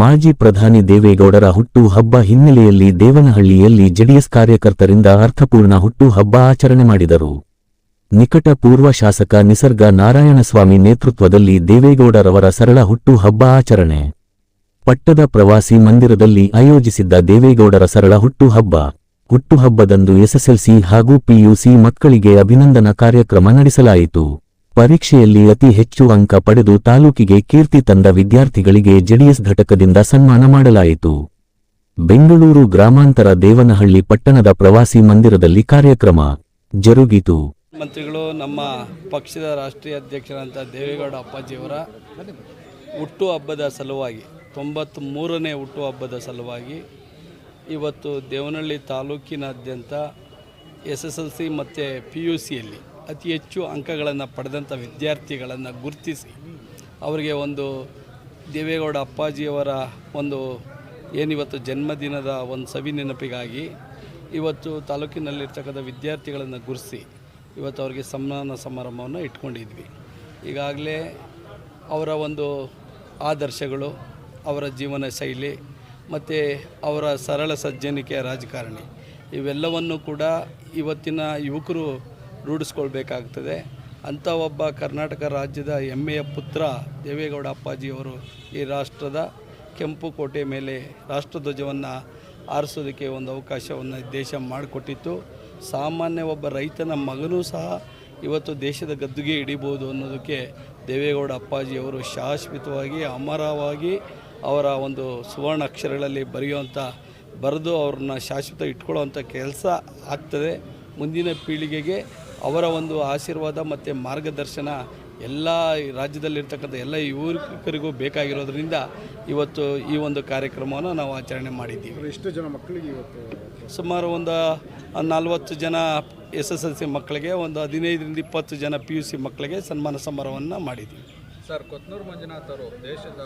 ಮಾಜಿ ಪ್ರಧಾನಿ ದೇವೇಗೌಡರ ಹುಟ್ಟು ಹಬ್ಬ ಹಿನ್ನೆಲೆಯಲ್ಲಿ ದೇವನಹಳ್ಳಿಯಲ್ಲಿ ಜೆಡಿಎಸ್ ಕಾರ್ಯಕರ್ತರಿಂದ ಅರ್ಥಪೂರ್ಣ ಹುಟ್ಟು ಹಬ್ಬ ಆಚರಣೆ ಮಾಡಿದರು. ನಿಕಟ ಪೂರ್ವ ಶಾಸಕ ನಿಸರ್ಗ ನಾರಾಯಣಸ್ವಾಮಿ ನೇತೃತ್ವದಲ್ಲಿ ದೇವೇಗೌಡರವರ ಸರಳ ಹುಟ್ಟು ಹಬ್ಬ ಆಚರಣೆ. ಪಟ್ಟದ ಪ್ರವಾಸಿ ಮಂದಿರದಲ್ಲಿ ಆಯೋಜಿಸಿದ್ದ ದೇವೇಗೌಡರ ಸರಳ ಹುಟ್ಟು ಹಬ್ಬ ಹುಟ್ಟುಹಬ್ಬದಂದು ಎಸ್ಎಸ್ಎಲ್ಸಿ ಹಾಗೂ ಪಿಯುಸಿ ಮಕ್ಕಳಿಗೆ ಅಭಿನಂದನಾ ಕಾರ್ಯಕ್ರಮ ನಡೆಸಲಾಯಿತು. ಪರೀಕ್ಷೆಯಲ್ಲಿ ಅತಿ ಹೆಚ್ಚು ಅಂಕ ಪಡೆದು ತಾಲೂಕಿಗೆ ಕೀರ್ತಿ ತಂದ ವಿದ್ಯಾರ್ಥಿಗಳಿಗೆ ಜೆಡಿಎಸ್ ಘಟಕದಿಂದ ಸನ್ಮಾನ ಮಾಡಲಾಯಿತು. ಬೆಂಗಳೂರು ಗ್ರಾಮಾಂತರ ದೇವನಹಳ್ಳಿ ಪಟ್ಟಣದ ಪ್ರವಾಸಿ ಮಂದಿರದಲ್ಲಿ ಕಾರ್ಯಕ್ರಮ ಜರುಗಿತು. ಮಂತ್ರಿಗಳು, ನಮ್ಮ ಪಕ್ಷದ ರಾಷ್ಟ್ರೀಯ ಅಧ್ಯಕ್ಷರಂತ ದೇವೇಗೌಡ ಅಪ್ಪಾಜಿಯವರ ಹುಟ್ಟುಹಬ್ಬದ ಸಲುವಾಗಿ ತೊಂಬತ್ತ್ಮೂರನೇ ಹುಟ್ಟುಹಬ್ಬದ ಸಲುವಾಗಿ ಇವತ್ತು ದೇವನಹಳ್ಳಿ ತಾಲೂಕಿನಾದ್ಯಂತ ಎಸ್ ಎಸ್ ಎಲ್ ಸಿ ಮತ್ತು ಪಿ ಯು ಸಿಯಲ್ಲಿ ಅತಿ ಹೆಚ್ಚು ಅಂಕಗಳನ್ನು ಪಡೆದಂಥ ವಿದ್ಯಾರ್ಥಿಗಳನ್ನು ಗುರುತಿಸಿ ಅವರಿಗೆ ಒಂದು ದೇವೇಗೌಡ ಅಪ್ಪಾಜಿಯವರ ಒಂದು ಏನಿವತ್ತು ಜನ್ಮದಿನದ ಒಂದು ಸವಿ ನೆನಪಿಗಾಗಿ ಇವತ್ತು ತಾಲೂಕಿನಲ್ಲಿರ್ತಕ್ಕಂಥ ವಿದ್ಯಾರ್ಥಿಗಳನ್ನು ಗುರುತಿಸಿ ಇವತ್ತು ಅವರಿಗೆ ಸನ್ಮಾನ ಸಮಾರಂಭವನ್ನು ಇಟ್ಕೊಂಡಿದ್ವಿ. ಈಗಾಗಲೇ ಅವರ ಒಂದು ಆದರ್ಶಗಳು, ಅವರ ಜೀವನ ಶೈಲಿ ಮತ್ತು ಅವರ ಸರಳ ಸಜ್ಜನಿಕೆಯ ರಾಜಕಾರಣಿ ಇವೆಲ್ಲವನ್ನು ಕೂಡ ಇವತ್ತಿನ ಯುವಕರು ರೂಢಿಸ್ಕೊಳ್ಬೇಕಾಗ್ತದೆ. ಅಂಥ ಒಬ್ಬ ಕರ್ನಾಟಕ ರಾಜ್ಯದ ಹೆಮ್ಮೆಯ ಪುತ್ರ ದೇವೇಗೌಡ ಅಪ್ಪಾಜಿಯವರು ಈ ರಾಷ್ಟ್ರದ ಕೆಂಪು ಕೋಟೆ ಮೇಲೆ ರಾಷ್ಟ್ರಧ್ವಜವನ್ನು ಆರಿಸೋದಕ್ಕೆ ಒಂದು ಅವಕಾಶವನ್ನು ದೇಶ ಮಾಡಿಕೊಟ್ಟಿತ್ತು. ಸಾಮಾನ್ಯ ಒಬ್ಬ ರೈತನ ಮಗನೂ ಸಹ ಇವತ್ತು ದೇಶದ ಗದ್ದುಗೆ ಹಿಡಿಬೋದು ಅನ್ನೋದಕ್ಕೆ ದೇವೇಗೌಡ ಅಪ್ಪಾಜಿಯವರು ಶಾಶ್ವತವಾಗಿ, ಅಮರವಾಗಿ ಅವರ ಒಂದು ಸುವರ್ಣ ಅಕ್ಷರಗಳಲ್ಲಿ ಬರೆಯುವಂಥ, ಬರೆದು ಅವ್ರನ್ನ ಶಾಶ್ವತ ಇಟ್ಕೊಳ್ಳೋವಂಥ ಕೆಲಸ ಆಗ್ತದೆ. ಮುಂದಿನ ಪೀಳಿಗೆಗೆ ಅವರ ಒಂದು ಆಶೀರ್ವಾದ ಮತ್ತು ಮಾರ್ಗದರ್ಶನ ಎಲ್ಲ ರಾಜ್ಯದಲ್ಲಿರ್ತಕ್ಕಂಥ ಎಲ್ಲ ಯುವಕರಿಗೂ ಬೇಕಾಗಿರೋದ್ರಿಂದ ಇವತ್ತು ಈ ಒಂದು ಕಾರ್ಯಕ್ರಮವನ್ನು ನಾವು ಆಚರಣೆ ಮಾಡಿದ್ದೀವಿ. ಎಷ್ಟು ಜನ ಮಕ್ಕಳಿಗೆ ಇವತ್ತು ಸುಮಾರು ಒಂದು ನಲ್ವತ್ತು ಜನ ಎಸ್ ಎಸ್ ಎಲ್ ಸಿ ಮಕ್ಕಳಿಗೆ ಒಂದು ಹದಿನೈದರಿಂದ ಇಪ್ಪತ್ತು ಜನ ಪಿ ಯು ಸಿ ಮಕ್ಕಳಿಗೆ ಸನ್ಮಾನ ಸಮಾರಂಭವನ್ನು ಮಾಡಿದ್ದೀವಿ. ಸರ್ ಕೊತ್ನೂರು ಮಂಜುನಾಥ್ ಅವರು ದೇಶದ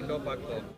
ಇಂಡೋ ಪಾಕ್